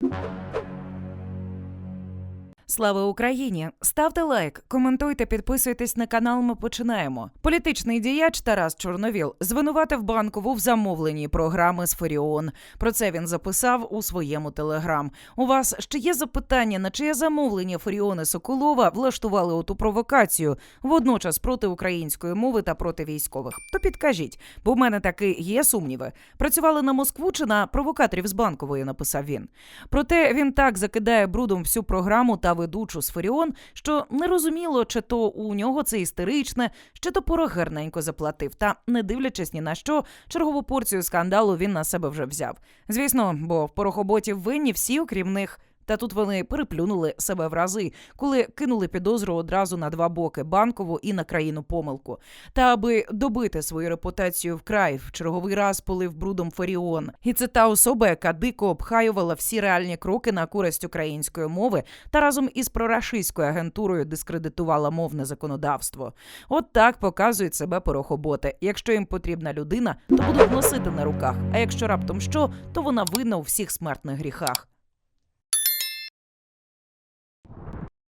you Слава Україні! Ставте лайк, коментуйте, підписуйтесь на канал. Ми починаємо. Політичний діяч Тарас Чорновіл звинуватив банкову в замовленні програми з Форіон. Про це він записав у своєму телеграм. У вас ще є запитання, на чиє замовлення Форіони Соколова влаштували оту провокацію, водночас проти української мови та проти військових? То підкажіть, бо в мене таки є сумніви. Працювали на Москву чи на провокаторів з банкової, написав він. Проте він так закидає брудом всю програму та ведучу з Феріон, що не розуміло, чи то у нього це істеричне, чи то порог гарненько заплатив. Та не дивлячись ні на що, чергову порцію скандалу він на себе вже взяв. Звісно, бо порохоботів винні всі, окрім них. Та тут вони переплюнули себе в рази, коли кинули підозру одразу на два боки банкову і на країну помилку. Та аби добити свою репутацію вкрай, в черговий раз полив брудом Фаріон. І це та особа, яка дико обхаювала всі реальні кроки на користь української мови та разом із прорашистською агентурою дискредитувала мовне законодавство. От так показують себе порохоботи. Якщо їм потрібна людина, то будуть носити на руках. А якщо раптом що, то вона винна у всіх смертних гріхах.